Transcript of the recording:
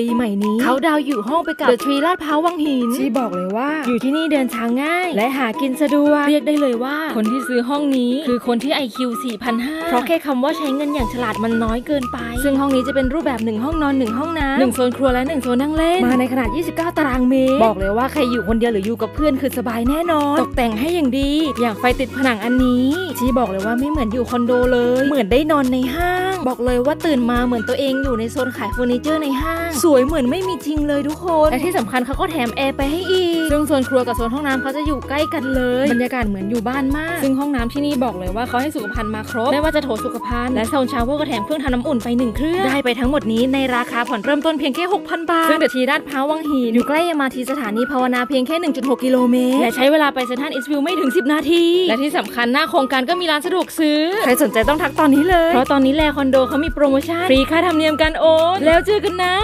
ปีใหม่นี้เขาดาวน์อยู่ห้องไปกับเดอะทรีลาดพร้าววังหินชีบอกเลยว่า อยู่ที่นี่เดินทางง่าย และหากินสะดวกเรียกได้เลยว่า คนที่ซื้อห้องนี้ คือคนที่ IQ 4,500 เพราะแค่คำว่าใช้เงินอย่างฉลาดมันน้อยเกินไป ซึ่งห้องนี้จะเป็นรูปแบบ 1 ห้องนอน 1 ห้องน้ำหนึ่งโซนครัวและ 1 โซนนั่งเล่น มาในขนาด 29 ตารางเมตร บอกเลยว่าใครอยู่คนเดียวหรืออยู่กับเพื่อนคือสบายแน่นอน ตกแต่งให้อย่างดี อย่างไฟติดผนังอันนี้ชีบอกเลยว่าไม่เหมือนอยู่คอนโดเลย เหมือนได้นอนในห้าง บอกเลยว่าตื่นมาเหมือนตัวเองอยู่ในโซนขายเฟอร์นิเจอร์ในห้าง สวยเหมือนไม่มีจริงเลยทุกคน และที่สำคัญเขาก็แถมแอร์ไปให้อีก ซึ่งโซนครัวกับโซนห้องน้ำเขาจะอยู่ใกล้กันเลย บรรยากาศเหมือนอยู่บ้านมาก ซึ่งห้องน้ำที่นี่บอกเลยว่าเขาให้สุขภัณฑ์มาครบ ไม่ว่าจะโถสุขภัณฑ์และโซนชาวเวอร์ก็แถมเครื่องทำน้ำอุ่นไปหนึ่งเครื่อง ได้ไปทั้งหมดนี้ในราคาผ่อนเริ่มต้นเพียงแค่ 6,000 บาท ซึ่งเดอะทีราดพร้าววังหินอยู่ใกล้ยามาทีสถานีภาวนาเพียงแค่ 1.6 กิโลเมตร และใช้เวลาไปเซนทรัลอิสวิลไม่ถึง 10 นาที และที่สำคัญหน้าโครงการก็มีร้านสะดวกซื้อ ใครสนใจต้องทักตอนนี้เลย เพราะตอนนี้แลคอนโดเขามีโปรโมชั่นฟรีค่าธรรมเนียมการโอนแล้วเจอกันนะ